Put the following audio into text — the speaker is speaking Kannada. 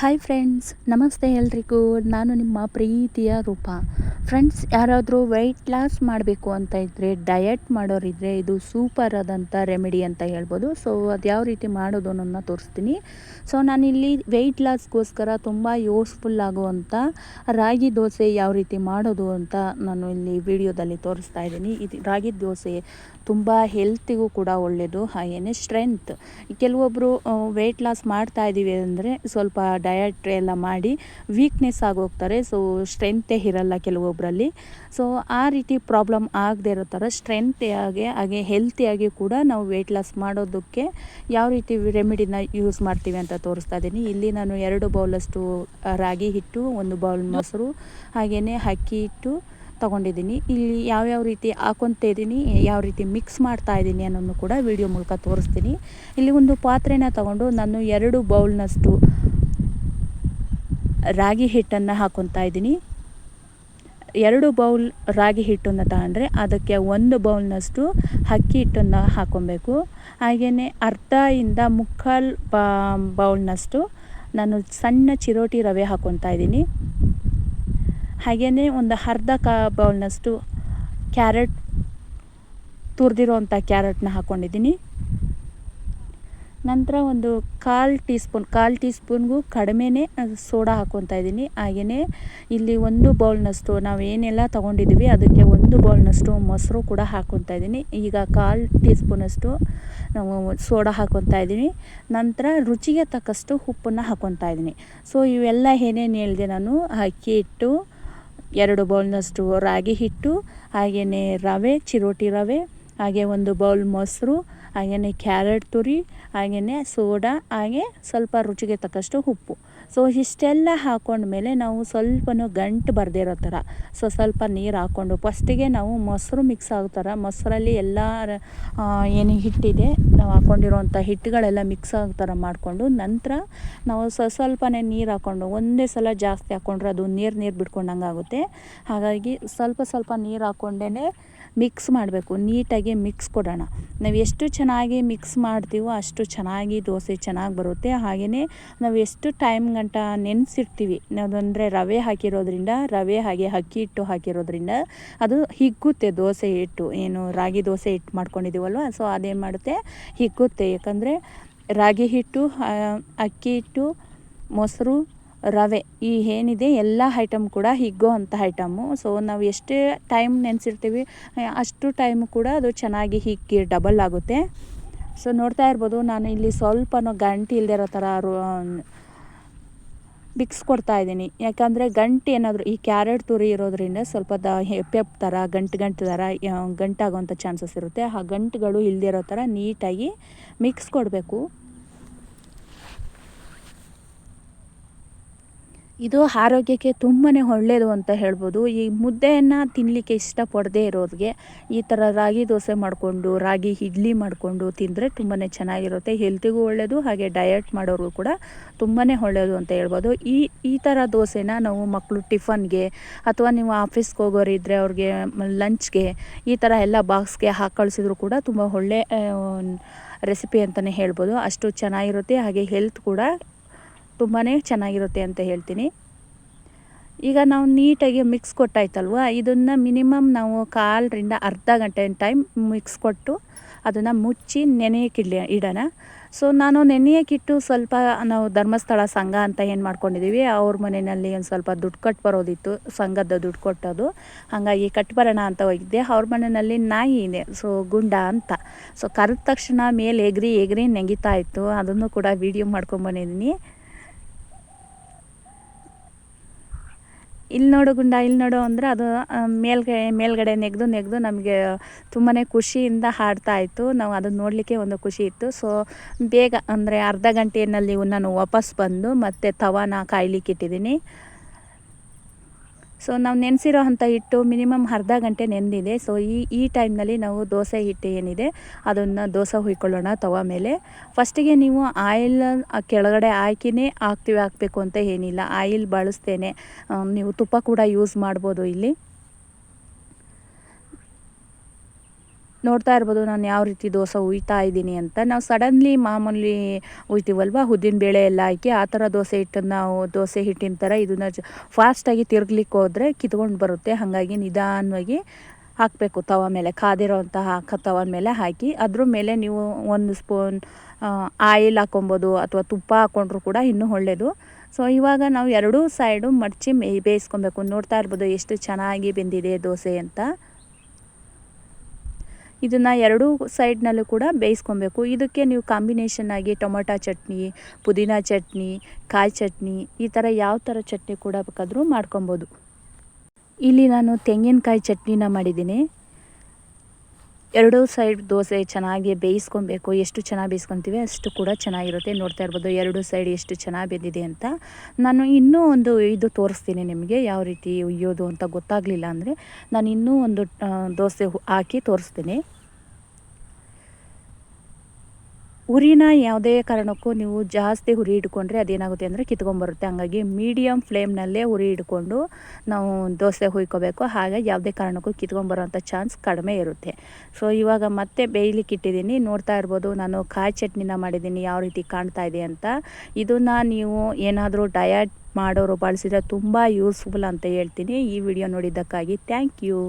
ಹಾಯ್ ಫ್ರೆಂಡ್ಸ್ ನಮಸ್ತೆ ಎಲ್ರಿಗೂ. ನಾನು ನಿಮ್ಮ ಪ್ರೀತಿಯ ರೂಪ. ಫ್ರೆಂಡ್ಸ್ ಯಾರಾದರೂ ವೆಯ್ಟ್ ಲಾಸ್ ಮಾಡಬೇಕು ಅಂತ ಇದ್ದರೆ ಡಯಟ್ ಮಾಡೋರಿದ್ದರೆ ಇದು ಸೂಪರ್ ಆದಂಥ ರೆಮಿಡಿ ಅಂತ ಹೇಳ್ಬೋದು. ಸೊ ಅದು ಯಾವ ರೀತಿ ಮಾಡೋದು ಅನ್ನೋದನ್ನ ತೋರಿಸ್ತೀನಿ. ಸೊ ನಾನಿಲ್ಲಿ ವೆಯ್ಟ್ ಲಾಸ್ಗೋಸ್ಕರ ತುಂಬ ಯೂಸ್ಫುಲ್ ಆಗುವಂಥ ರಾಗಿ ದೋಸೆ ಯಾವ ರೀತಿ ಮಾಡೋದು ಅಂತ ನಾನು ಇಲ್ಲಿ ವಿಡಿಯೋದಲ್ಲಿ ತೋರಿಸ್ತಾ ಇದ್ದೀನಿ. ಇದು ರಾಗಿ ದೋಸೆ ತುಂಬ ಹೆಲ್ತಿಗೂ ಕೂಡ ಒಳ್ಳೆಯದು ಹಾಗೆಯೇ ಸ್ಟ್ರೆಂತ್ ಕೆಲವೊಬ್ಬರು ವೆಯ್ಟ್ ಲಾಸ್ ಮಾಡ್ತಾ ಇದ್ದೀವಿ ಅಂದರೆ ಸ್ವಲ್ಪ ಡಯಟ್ ಎಲ್ಲ ಮಾಡಿ ವೀಕ್ನೆಸ್ ಆಗೋಗ್ತಾರೆ ಸೊ ಸ್ಟ್ರೆಂತೇ ಇರಲ್ಲ ಕೆಲವೊಬ್ಬರಲ್ಲಿ ಸೊ ಆ ರೀತಿ ಪ್ರಾಬ್ಲಮ್ ಆಗದೆ ಇರೋ ಥರ ಸ್ಟ್ರೆಂತಿಯಾಗಿ ಹಾಗೆ ಹೆಲ್ತಿಯಾಗಿ ಕೂಡ ನಾವು ವೆಯ್ಟ್ ಲಾಸ್ ಮಾಡೋದಕ್ಕೆ ಯಾವ ರೀತಿ ರೆಮಿಡಿನ ಯೂಸ್ ಮಾಡ್ತೀವಿ ಅಂತ ತೋರಿಸ್ತಾ ಇದ್ದೀನಿ. ಇಲ್ಲಿ ನಾನು ಎರಡು ಬೌಲಷ್ಟು ರಾಗಿ ಹಿಟ್ಟು, ಒಂದು ಬೌಲ್ ಮೊಸರು ಹಾಗೆಯೇ ಅಕ್ಕಿ ಹಿಟ್ಟು ತೊಗೊಂಡಿದ್ದೀನಿ. ಇಲ್ಲಿ ಯಾವ್ಯಾವ ರೀತಿ ಹಾಕೊತ ಇದ್ದೀನಿ ಯಾವ ರೀತಿ ಮಿಕ್ಸ್ ಮಾಡ್ತಾ ಇದ್ದೀನಿ ಅನ್ನೋದನ್ನು ಕೂಡ ವಿಡಿಯೋ ಮೂಲಕ ತೋರಿಸ್ತೀನಿ. ಇಲ್ಲಿ ಒಂದು ಪಾತ್ರೆನ ತಗೊಂಡು ನಾನು ಎರಡು ಬೌಲ್ನಷ್ಟು ರಾಗಿ ಹಿಟ್ಟನ್ನು ಹಾಕೊತಾ ಇದ್ದೀನಿ ಎರಡು ಬೌಲ್ ರಾಗಿ ಹಿಟ್ಟನ್ನು ತಗೊಂಡ್ರೆ ಅದಕ್ಕೆ ಒಂದು ಬೌಲ್ನಷ್ಟು ಅಕ್ಕಿ ಹಿಟ್ಟನ್ನು ಹಾಕೊಬೇಕು. ಹಾಗೆಯೇ ಅರ್ಧ ಇಂದ ಮುಕ್ಕಾಲು ಬೌಲ್ನಷ್ಟು ನಾನು ಸಣ್ಣ ಚಿರೋಟಿ ರವೆ ಹಾಕೊತಾ ಇದ್ದೀನಿ ಹಾಗೆಯೇ ಒಂದು ಅರ್ಧ ಕಾ ಬೌಲ್ನಷ್ಟು ಕ್ಯಾರೆಟ್ ತುರಿದಿರುವಂಥ ಕ್ಯಾರೆಟ್ನ ಹಾಕ್ಕೊಂಡಿದ್ದೀನಿ ನಂತರ ಒಂದು ಕಾಲು ಟೀ ಸ್ಪೂನ್ ಕಾಲು ಟೀ ಸ್ಪೂನ್ಗೂ ಕಡಿಮೆನೇ ಸೋಡಾ ಹಾಕ್ಕೊತಾ ಇದ್ದೀನಿ. ಹಾಗೆಯೇ ಇಲ್ಲಿ ಒಂದು ಬೌಲ್ನಷ್ಟು ನಾವು ಏನೆಲ್ಲ ತೊಗೊಂಡಿದ್ದೀವಿ ಅದಕ್ಕೆ ಒಂದು ಬೌಲ್ನಷ್ಟು ಮೊಸರು ಕೂಡ ಹಾಕ್ಕೊತಾ ಇದ್ದೀನಿ. ಈಗ ಕಾಲು ಟೀ ಸ್ಪೂನಷ್ಟು ನಾವು ಸೋಡಾ ಹಾಕ್ಕೊತಾ ಇದ್ದೀನಿ ನಂತರ ರುಚಿಗೆ ತಕ್ಕಷ್ಟು ಉಪ್ಪನ್ನು ಹಾಕ್ಕೊತಾ ಇದ್ದೀನಿ. ಸೊ ಇವೆಲ್ಲ ಏನೇನು ಹೇಳಿದೆ ನಾನು? ಅಕ್ಕಿ ಹಿಟ್ಟು ಎರಡು ಬೌಲ್ನಷ್ಟು ರಾಗಿ ಹಿಟ್ಟು ಹಾಗೆಯೇ ರವೆ ಚಿರೋಟಿ ರವೆ ಹಾಗೆ ಒಂದು ಬೌಲ್ ಮೊಸರು ಹಾಗೆಯೇ ಕ್ಯಾರೆಟ್ ತುರಿ ಹಾಗೆಯೇ ಸೋಡಾ, ಹಾಗೆ ಸ್ವಲ್ಪ ರುಚಿಗೆ ತಕ್ಕಷ್ಟು ಉಪ್ಪು. ಸೊ ಇಷ್ಟೆಲ್ಲ ಹಾಕೊಂಡ್ಮೇಲೆ ನಾವು ಸ್ವಲ್ಪನೂ ಗಂಟು ಬರದೇ ಇರೋ ಥರ ಸೊ ಸ್ವಲ್ಪ ನೀರು ಹಾಕ್ಕೊಂಡು ಫಸ್ಟಿಗೆ ನಾವು ಮೊಸರು ಮಿಕ್ಸ್ ಆಗೋ ಥರ, ಮೊಸರಲ್ಲಿ ಎಲ್ಲ ಏನು ಹಿಟ್ಟಿದೆ, ನಾವು ಹಾಕ್ಕೊಂಡಿರೋಂಥ ಹಿಟ್ಟುಗಳೆಲ್ಲ ಮಿಕ್ಸ್ ಆಗೋ ಥರ ಮಾಡಿಕೊಂಡು, ನಂತರ ನಾವು ಸ್ವ ಸ್ವಲ್ಪನೇ ನೀರು ಹಾಕ್ಕೊಂಡು ಒಂದೇ ಸಲ ಜಾಸ್ತಿ ಹಾಕ್ಕೊಂಡ್ರೆ ಅದು ನೀರು ನೀರು ಬಿಟ್ಕೊಂಡಂಗೆ ಆಗುತ್ತೆ ಹಾಗಾಗಿ ಸ್ವಲ್ಪ ಸ್ವಲ್ಪ ನೀರು ಹಾಕ್ಕೊಂಡೇ ಮಿಕ್ಸ್ ಮಾಡಬೇಕು, ನೀಟಾಗಿ ಮಿಕ್ಸ್ ಕೊಡೋಣ. ನಾವು ಎಷ್ಟು ಚೆನ್ನಾಗಿ ಮಿಕ್ಸ್ ಮಾಡ್ತೀವೋ ಅಷ್ಟು ಚೆನ್ನಾಗಿ ದೋಸೆ ಚೆನ್ನಾಗಿ ಬರುತ್ತೆ. ಹಾಗೆಯೇ ನಾವು ಎಷ್ಟು ಟೈಮ್ ಗಂಟ ನೆನೆಸಿರ್ತೀವಿ ಅದಂದರೆ ರವೆ ಹಾಕಿರೋದ್ರಿಂದ, ರವೆ ಹಾಗೆ ಅಕ್ಕಿ ಹಿಟ್ಟು ಹಾಕಿರೋದ್ರಿಂದ, ಅದು ಹಿಗ್ಗುತ್ತೆ ದೋಸೆ ಹಿಟ್ಟು. ಏನು ರಾಗಿ ದೋಸೆ ಹಿಟ್ಟು ಮಾಡ್ಕೊಂಡಿದ್ದೀವಲ್ವ, ಸೊ ಅದೇನು ಮಾಡುತ್ತೆ, ಹಿಗ್ಗುತ್ತೆ. ಯಾಕಂದರೆ ರಾಗಿ ಹಿಟ್ಟು ಅಕ್ಕಿ ಹಿಟ್ಟು, ಮೊಸರು ರವೆ ಈ ಏನಿದೆ ಎಲ್ಲ ಐಟಮ್ ಕೂಡ ಹಿಗ್ಗೋ ಅಂಥ ಐಟಮು ಸೊ ನಾವು ಎಷ್ಟೇ ಟೈಮ್ ನೆನೆಸಿರ್ತೀವಿ ಅಷ್ಟು ಟೈಮು ಕೂಡ ಅದು ಚೆನ್ನಾಗಿ ಹಿಗ್ಗಿ ಡಬಲ್ ಆಗುತ್ತೆ. ಸೊ ನೋಡ್ತಾ ಇರ್ಬೋದು, ನಾನು ಇಲ್ಲಿ ಸ್ವಲ್ಪನೂ ಗಂಟು ಇಲ್ಲದೆ ಇರೋ ಥರ ಬಿಕ್ಸ್ ಕೊಡ್ತಾ ಇದ್ದೀನಿ. ಯಾಕಂದರೆ ಗಂಟು ಏನಾದರೂ, ಈ ಕ್ಯಾರೆಟ್ ತುರಿ ಇರೋದ್ರಿಂದ ಸ್ವಲ್ಪ ದ ಹೆಪ್ಪೆಪ್ ಥರ, ಗಂಟು ಗಂಟು ಥರ ಗಂಟಾಗೋಂಥ ಚಾನ್ಸಸ್ ಇರುತ್ತೆ. ಆ ಗಂಟುಗಳು ಇಲ್ಲದೇ ಇರೋ ಥರ ನೀಟಾಗಿ ಮಿಕ್ಸ್ ಕೊಡಬೇಕು. ಇದು ಆರೋಗ್ಯಕ್ಕೆ ತುಂಬಾ ಒಳ್ಳೆಯದು ಅಂತ ಹೇಳ್ಬೋದು. ಈ ಮುದ್ದೆಯನ್ನು ತಿನ್ನಲಿಕ್ಕೆ ಇಷ್ಟಪಡದೇ ಇರೋರಿಗೆ ಈ ಥರ ರಾಗಿ ದೋಸೆ ಮಾಡಿಕೊಂಡು, ರಾಗಿ ಇಡ್ಲಿ ಮಾಡಿಕೊಂಡು ತಿಂದರೆ ತುಂಬಾ ಚೆನ್ನಾಗಿರುತ್ತೆ. ಹೆಲ್ತಿಗೂ ಒಳ್ಳೆಯದು ಹಾಗೆ ಡಯಟ್ ಮಾಡೋರಿಗೂ ಕೂಡ ತುಂಬಾ ಒಳ್ಳೆಯದು ಅಂತ ಹೇಳ್ಬೋದು. ಈ ಈ ಥರ ದೋಸೆನ ನಾವು ಮಕ್ಕಳು ಟಿಫನ್ಗೆ ಅಥವಾ ನೀವು ಆಫೀಸ್ಗೆ ಹೋಗೋರಿದ್ದರೆ ಅವ್ರಿಗೆ ಲಂಚ್ಗೆ ಈ ಥರ ಎಲ್ಲ ಬಾಕ್ಸ್ಗೆ ಹಾಕಿ ಕಳಿಸಿದ್ರು ಕೂಡ ತುಂಬ ಒಳ್ಳೆ ರೆಸಿಪಿ ಅಂತಲೇ ಹೇಳ್ಬೋದು. ಅಷ್ಟು ಚೆನ್ನಾಗಿರುತ್ತೆ, ಹಾಗೆ ಹೆಲ್ತ್ ಕೂಡ ತುಂಬಾ ಚೆನ್ನಾಗಿರುತ್ತೆ ಅಂತ ಹೇಳ್ತೀನಿ. ಈಗ ನಾವು ನೀಟಾಗಿ ಮಿಕ್ಸ್ ಕೊಟ್ಟಾಯ್ತಲ್ವ? ಇದನ್ನು ಮಿನಿಮಮ್ ನಾವು ಕಾಲರಿಂದ ಅರ್ಧ ಗಂಟೆ ಟೈಮ್ ಮಿಕ್ಸ್ ಕೊಟ್ಟು ಅದನ್ನು ಮುಚ್ಚಿ ನೆನೆಯಕ್ಕಿಡ್ಲಿ ಇಡೋಣ. ಸೊ ನಾನು ನೆನೆಯಕ್ಕಿಟ್ಟು ಸ್ವಲ್ಪ ನಾವು ಧರ್ಮಸ್ಥಳ ಸಂಘ ಅಂತ ಏನು ಮಾಡ್ಕೊಂಡಿದ್ದೀವಿ ಅವ್ರ ಮನೆಯಲ್ಲಿ ಒಂದು ಸ್ವಲ್ಪ ದುಡ್ಡು ಕಟ್ಟು ಬರೋದಿತ್ತು, ಸಂಘದ ದುಡ್ಡು ಕೊಟ್ಟೋದು ಹಾಗಾಗಿ ಕಟ್ಟು ಬರೋಣ ಅಂತ ಹೋಗಿದ್ದೆ. ಅವ್ರ ಮನೆಯಲ್ಲಿ ನಾಯಿ ಇದೆ ಸೊ ಗುಂಡ ಅಂತ. ಸೊ ಕರೆದ ತಕ್ಷಣ ಮೇಲೆ ಎಗ್ರಿ ಎಗ್ರಿ ನೆಗಿತಾ ಇತ್ತು. ಅದನ್ನು ಕೂಡ ವೀಡಿಯೋ ಮಾಡ್ಕೊಂಬಂದಿದ್ದೀನಿ ಇಲ್ಲಿ ನೋಡು ಗುಂಡ ಇಲ್ಲಿ ನೋಡು ಅಂದರೆ ಅದು ಮೇಲ್ಗೆ, ಮೇಲ್ಗಡೆ ನೆಗೆದು ನೆಗೆದು ನಮಗೆ ತುಂಬಾ ಖುಷಿಯಿಂದ ಹಾಡ್ತಾ ಇತ್ತು. ನಾವು ಅದನ್ನು ನೋಡಲಿಕ್ಕೆ ಒಂದು ಖುಷಿ ಇತ್ತು. ಸೊ ಬೇಗ ಅಂದರೆ ಅರ್ಧ ಗಂಟೆಯಲ್ಲಿ ನಾನು ವಾಪಸ್ ಬಂದು ಮತ್ತೆ ತವಾನ ಕಾಯ್ಲಿಕ್ಕೆ ಇಟ್ಟಿದ್ದೀನಿ. ಸೊ ನಾವು ನೆನೆಸಿರೋ ಅಂಥ ಹಿಟ್ಟು ಮಿನಿಮಮ್ ಅರ್ಧ ಗಂಟೆ ನೆಂದಿದೆ. ಸೊ ಈ ಈ ಟೈಮ್ನಲ್ಲಿ ನಾವು ದೋಸೆ ಹಿಟ್ಟು ಏನಿದೆ, ಅದನ್ನು ದೋಸೆ ಹುಯ್ಕೊಳ್ಳೋಣ ತವ ಮೇಲೆ. ಫಸ್ಟಿಗೆ ನೀವು ಆಯಿಲ್ ಕೆಳಗಡೆ ಹಾಕಿನೇ ಹಾಕ್ತೀವಿ, ಹಾಕಬೇಕು ಅಂತ ಏನಿಲ್ಲ. ಆಯಿಲ್ ಬಳಸ್ತೇನೆ. ನೀವು ತುಪ್ಪ ಕೂಡ ಯೂಸ್ ಮಾಡ್ಬೋದು ಇಲ್ಲಿ. ನೋಡ್ತಾ ಇರ್ಬೋದು ನಾನು ಯಾವ ರೀತಿ ದೋಸೆ ಉಯ್ತಾ ಇದ್ದೀನಿ ಅಂತ. ನಾವು ಸಡನ್ಲಿ ಮಾಮೂಲಿ ಉಯ್ತೀವಲ್ವ? ಉದ್ದಿನ ಬೇಳೆ ಎಲ್ಲ ಹಾಕಿ ಆ ಥರ ದೋಸೆ ಹಿಟ್ಟನ್ನು ನಾವು ದೋಸೆ ಹಿಟ್ಟಿನ ಥರ ಇದನ್ನು ಫಾಸ್ಟಾಗಿ ತಿರ್ಗ್ಲಿಕ್ಕೆ ಹೋದರೆ ಕಿತ್ಕೊಂಡು ಬರುತ್ತೆ. ಹಾಗಾಗಿ ನಿಧಾನವಾಗಿ ಹಾಕಬೇಕು ತವ ಮೇಲೆ. ಕಾದಿರೋಂತಹ ಕ ತವದ ಮೇಲೆ ಹಾಕಿ ಅದ್ರ ಮೇಲೆ ನೀವು ಒಂದು ಸ್ಪೂನ್ ಆಯಿಲ್ ಹಾಕೊಬೋದು ಅಥವಾ ತುಪ್ಪ ಹಾಕ್ಕೊಂಡ್ರು ಕೂಡ ಇನ್ನೂ ಒಳ್ಳೆಯದು ಸೊ ಇವಾಗ ನಾವು ಎರಡೂ ಸೈಡು ಮಡಚಿ ಬೇಯಿಸ್ಕೊಬೇಕು. ನೋಡ್ತಾ ಇರ್ಬೋದು ಎಷ್ಟು ಚೆನ್ನಾಗಿ ಬೆಂದಿದೆ ದೋಸೆ ಅಂತ. ಇದನ್ನು ಎರಡೂ ಸೈಡ್ನಲ್ಲೂ ಕೂಡ ಬೇಯಿಸ್ಕೊಬೇಕು. ಇದಕ್ಕೆ ನೀವು ಕಾಂಬಿನೇಷನ್ ಆಗಿ ಟೊಮೊಟೊ ಚಟ್ನಿ, ಪುದೀನ ಚಟ್ನಿ, ಕಾಯಿ ಚಟ್ನಿ ಈ ಥರ ಯಾವ ಥರ ಚಟ್ನಿ ಕೂಡ ಬೇಕಾದರೂ ಮಾಡ್ಕೊಬೋದು. ಇಲ್ಲಿ ನಾನು ತೆಂಗಿನಕಾಯಿ ಚಟ್ನಿನ ಮಾಡಿದ್ದೀನಿ. ಎರಡೂ ಸೈಡ್ ದೋಸೆ ಚೆನ್ನಾಗಿ ಬೇಯಿಸ್ಕೊಬೇಕು. ಎಷ್ಟು ಚೆನ್ನಾಗಿ ಬೇಯಿಸ್ಕೊತೀವಿ ಅಷ್ಟು ಕೂಡ ಚೆನ್ನಾಗಿರುತ್ತೆ. ನೋಡ್ತಾ ಇರ್ಬೋದು ಎರಡು ಸೈಡ್ ಎಷ್ಟು ಚೆನ್ನಾಗಿ ಬೆಂದಿದೆ ಅಂತ. ನಾನು ಇನ್ನೂ ಒಂದು ಇದು ತೋರಿಸ್ತೀನಿ ನಿಮಗೆ ಯಾವ ರೀತಿ ಉಯ್ಯೋದು ಅಂತ ಗೊತ್ತಾಗಲಿಲ್ಲ ಅಂದರೆ ನಾನು ಇನ್ನೂ ಒಂದು ದೋಸೆ ಹಾಕಿ ತೋರಿಸ್ತೀನಿ. ಉರಿನ ಯಾವುದೇ ಕಾರಣಕ್ಕೂ ನೀವು ಜಾಸ್ತಿ ಹುರಿ ಹಿಡ್ಕೊಂಡ್ರೆ ಅದೇನಾಗುತ್ತೆ ಅಂದರೆ ಕಿತ್ಕೊಂಬರುತ್ತೆ ಹಂಗಾಗಿ ಮೀಡಿಯಮ್ ಫ್ಲೇಮ್ನಲ್ಲೇ ಉರಿ ಹಿಡ್ಕೊಂಡು ನಾವು ದೋಸೆ ಹುಯ್ಕೋಬೇಕು. ಹಾಗೆ ಯಾವುದೇ ಕಾರಣಕ್ಕೂ ಕಿತ್ಕೊಂಬರೋಂಥ ಚಾನ್ಸ್ ಕಡಿಮೆ ಇರುತ್ತೆ. ಸೊ ಇವಾಗ ಮತ್ತೆ ಬೇಯ್ಲಿಕ್ಕೆ ಇಟ್ಟಿದ್ದೀನಿ. ನೋಡ್ತಾ ಇರ್ಬೋದು, ನಾನು ಕಾಯಿ ಚಟ್ನಿನ ಮಾಡಿದ್ದೀನಿ. ಯಾವ ರೀತಿ ಕಾಣ್ತಾ ಇದೆ ಅಂತ. ಇದನ್ನು ನೀವು ಏನಾದರೂ ಡಯಟ್ ಮಾಡೋರು ಬಳಸಿದ್ರೆ ತುಂಬ ಯೂಸ್ಫುಲ್ ಅಂತ ಹೇಳ್ತೀನಿ. ಈ ವಿಡಿಯೋ ನೋಡಿದ್ದಕ್ಕಾಗಿ ಥ್ಯಾಂಕ್ ಯು